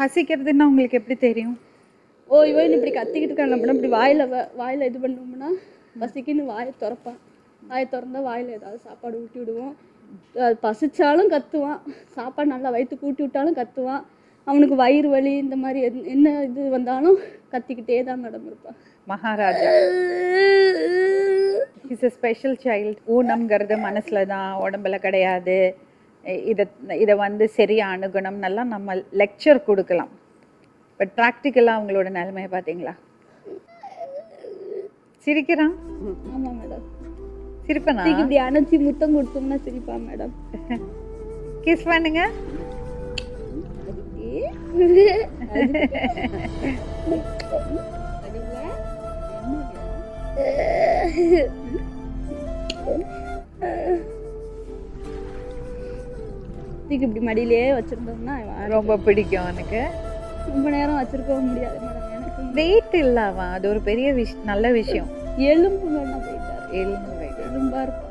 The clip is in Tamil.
பசிக்கிறதுன்னா உங்களுக்கு எப்படி தெரியும்? ஓ இவன் இப்படி கத்திக்கிட்டு அப்படின்னா இப்படி வாயில வாயில இது பண்ணோம்னா பசிக்குன்னு வாயை திறப்பான். வாயை திறந்தா வாயில ஏதாவது சாப்பாடு ஊட்டி விடுவோம். அது பசிச்சாலும் கத்துவான். சாப்பாடு நல்லா வயிற்றுக்கு ஊட்டி விட்டாலும் கத்துவான். அவனுக்கு வயிறு வலி இந்த மாதிரி எது- என்ன இது வந்தாலும் கத்திக்கிட்டே தான் மேடம் இருப்பான். Maharaja is a special child ஊனம்ங்கிறது மனசுல தான் உடம்புல கிடையாது. இத இதை வந்து சரியா அணுகணும்னெல்லாம் நம்ம லெக்சர் கொடுக்கலாம். பட் ப்ராக்டிக்கலாக அவங்களோட நிலைமையை பார்த்தீங்களா சிரிக்கிறான்? ஆமா மேடம் சிரிப்பனா? இப்படி அணைச்சி முத்தம் கொடுத்தோம்னா சிரிப்பான் மேடம் கிஸ் பண்ணுங்க. தூக்கி இப்படி மடியிலே வச்சிருந்தோம்னா ரொம்ப பிடிக்கும் அவனுக்கு ரொம்ப நேரம் வச்சிருக்கவும் முடியாது மேடம் எனக்கு வெயிட் இல்ல அவன் அது ஒரு பெரிய விஷ் நல்ல விஷயம். எலும்பு வேணா போயிட்டாரு எலும்பு weight. எலும்பா இருப்பான்